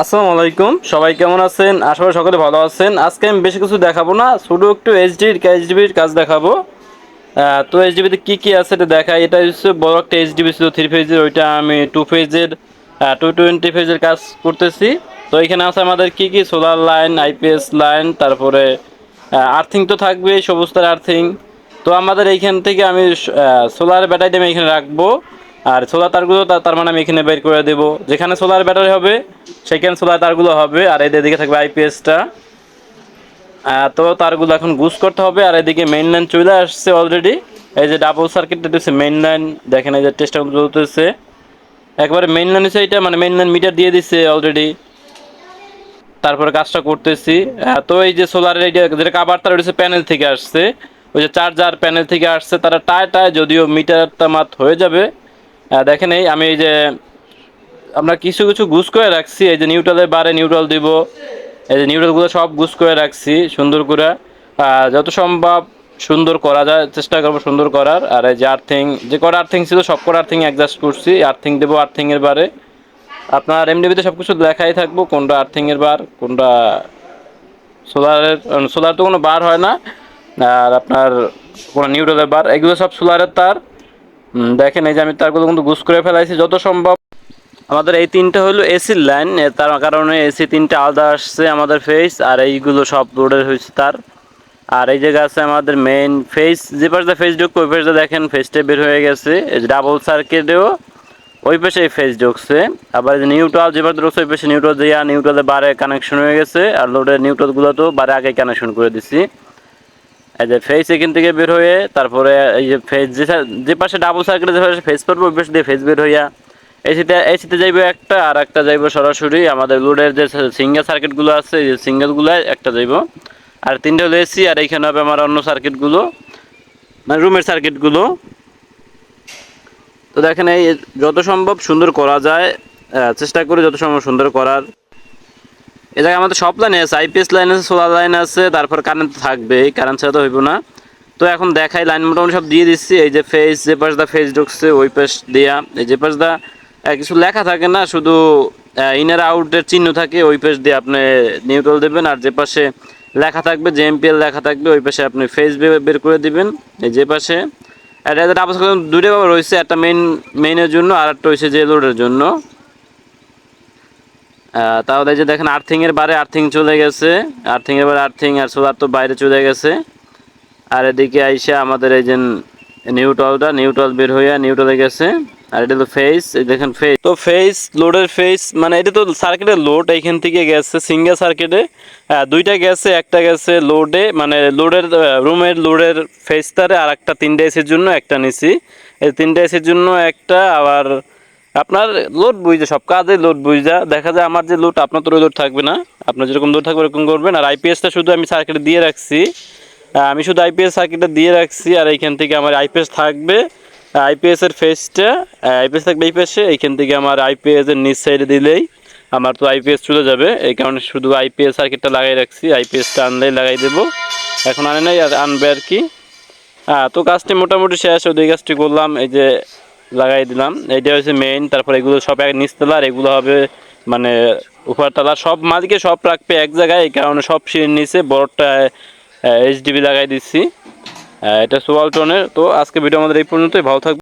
আসসালামু আলাইকুম। সবাই কেমন আছেন? আশা করি সকলে ভালো আছেন। আজকে আমি বেশি কিছু দেখাবো না, শুধু একটু এইচডির এইচডিবির কাজ দেখাবো। তো এইচডিবিতে কী কী আছে এটা দেখাই। এটা হচ্ছে বড় একটা এইচডিবি ছিল থ্রি ফেজের ওইটা আমি টু ফেজের টু টোয়েন্টি ফেজের কাজ করতেছি। তো এখানে আছে আমাদের কী কী? সোলার লাইন আইপিএস লাইন তারপরে আর্থিং তো থাকবে সবুজ তার আর্থিং তো আমাদের এইখান থেকে আমি সোলার ব্যাটারিটা আমি এখানে রাখব। আর সোলার তারগুলো তার মানে আমি এখানে বের করে দেবো। যেখানে সোলার ব্যাটারি হবে, সেখানে সোলার তারগুলো হবে, আর এদের দিকে থাকবে আইপিএসটা তো তারগুলো এখন গুজ করতে হবে, আর এদিকে মেইন লাইন চলে আসছে অলরেডি এই যে ডাবল সার্কিটটা দিচ্ছে মেইন লাইন দেখেন এই যে টেস্টটা চলতেছে একবারে মেইন লাইন হচ্ছে এটা মানে মেইন লাইন মিটার দিয়ে দিচ্ছে অলরেডি তারপরে কাজটা করতেছি। তো এই যে সোলারের এই যেটা কাবার তার প্যানেল থেকে আসছে। ওই যে চার্জার প্যানেল থেকে আসছে, তারা টায় টায় যদিও মিটারটা মাত হয়ে যাবে। দেখেন এই, আমি এই যে আমরা কিছু কিছু গুস করে রাখছি, এই যে নিউট্রালের বারে নিউট্রাল দিব, এই যে নিউট্রালগুলো সব গুস করে রাখছি সুন্দর করে। যত সম্ভব সুন্দর করা যায়, চেষ্টা করব সুন্দর করার। আর এই যে আর্থিং যে কটা আর্থিং ছিল, সব কটা আর্থিং অ্যাডজাস্ট করছি। আর্থিং দেবো আর্থিংয়ের বারে। আপনার এমডিবিতে সব কিছু লেখাই থাকব, কোনটা আর্থিংয়ের বার, কোনটা সোলারের, সোলার তো কোনো বার হয় না। আর আপনার কোনো নিউট্রালের বার, এগুলো সব সোলারের তার। দেখেন, এই যে আমি তারগুলো কিন্তু গুছ করে ফেলাইছি যত সম্ভব। আমাদের এই তিনটা হলো এসির লাইন তার কারণে এসি তিনটা আলাদা আসছে আমাদের ফেস আর এইগুলো সব লোডের হয়েছে তার। আর এই জায়গা আছে আমাদের মেইন ফেস যে পাশে ফেস ঢুকবে, ওই পাশে দেখেন ফেসটা বের হয়ে গেছে ডাবল সার্কিটেও ওই পাশে ফেস ঢুকছে। আবার যে নিউট্রাল যে পাশে ঢুকছে, ওই পাশে নিউট্রাল দিয়া নিউট্রালে বারে কানেকশন হয়ে গেছে, আর লোডের নিউট্রালগুলো তো বারে আগে কানেকশন করে দিছি। এই যে ফেস এখান থেকে বের হয়ে তারপরে এই যে ফেস যে যে পাশে ডাবল সার্কিটে যে পাশে ফেস পড়বে পাশে দিয়ে ফেস বের হইয়া এসিতে এসিতে যাইবে একটা, আর একটা যাইব সরাসরি আমাদের লোডের যে সিঙ্গেল সার্কিটগুলো আছে, এই সিঙ্গেলগুলো একটা যাইব। আর তিনটে হলো এসি, আর এইখানে হবে আমার অন্য সার্কিটগুলো মানে রুমের সার্কিটগুলো তো দেখেন এই যত সম্ভব সুন্দর করা যায় চেষ্টা করি যত সম্ভব সুন্দর করার। জায়গায় আমাদের সব লাইন আছে আইপিএস লাইন আছে সোলার লাইন আছে, তারপর কারেন্ট থাকবে, এই কারেন্ট ছাড়া তো হইব না। তো এখন দেখাই লাইন মোটামুটি সব দিয়ে দিচ্ছি, এই যে ফেস যে পাশ দা ফেস ঢুকছে, ওই পাশ দিয়া, এই যে পাশ দা কিছু লেখা থাকে না, শুধু ইনার আউটের চিহ্ন থাকে, ওই পাশ দিয়ে আপনি নিউট্রাল দেবেন, আর যে পাশে লেখা থাকবে, যে এমপিএল লেখা থাকবে, ওই পাশে আপনি ফেস বের করে দিবেন, এই যে পাশে। এটা ডাবল দুটো রয়েছে, একটা মেইন মেইনের জন্য, আর একটা হয়েছে যে লোডের জন্য। তাহলে যে দেখেন আর্থিং এর বারে আর্থিং চলে গেছে। আর্থিং এর বারে আর্থিং আর সোলার তো বাইরে চলে গেছে। আর এদিকে আইসা আমাদের এই যে নিউট্রালটা নিউট্রাল বের হইয়া নিউটলে গেছে। আর এটা তো ফেস এই দেখেন ফেস তো ফেস লোডের ফেস মানে এটা তো সার্কিটের লোড এইখান থেকে গেছে সিঙ্গেল সার্কিটে দুইটা গেছে, একটা গেছে লোডে মানে লোডের রুমের লোডের ফেস তারে আর একটা তিনটা এসির জন্য একটা নিছি। এই তিনটা এসির জন্য একটা, আবার আপনার লোড বুঝে, সব কাজে লোড বুঝা, দেখা যায় আমার যে লোড, আপনার তো লোড থাকবে না। আপনার যেরকম লোড থাকবে ওরকম করবেন। আর আইপিএসটা শুধু আমি সার্কিটে দিয়ে রাখছি। আমি শুধু আইপিএস সার্কিটটা দিয়ে রাখছি, আর এইখান থেকে আমার আইপিএস থাকবে আইপিএস এর ফেসটা আইপিএস থাকবে এই পাশে, এইখান থেকে আমার আইপিএস এর নিচ সাইডে দিলেই আমার তো আইপিএস চলে যাবে। এই কারণে শুধু আইপিএস সার্কিটটা লাগাই রাখছি আইপিএসটা আনলেই লাগাই দেবো। এখন আনে নাই আর আনবে আর কি। হ্যাঁ তো কাজটি মোটামুটি শেষ ওই কাজটি করলাম। এই যে লাগাই দিলাম। এইটা হচ্ছে মেইন তারপর এগুলো সব এক নিচতলার এগুলো হবে মানে উপরতলা সব মালিকে সব রাখবে এক জায়গায়, এই কারণে সব সিঁড়ির নিচে বড়টা এইচডিবি লাগাই দিচ্ছি। এটা সোয়াল সোয়ালটনের তো আজকে ভিডিও আমাদের এই পর্যন্তই। ভালো থাকবে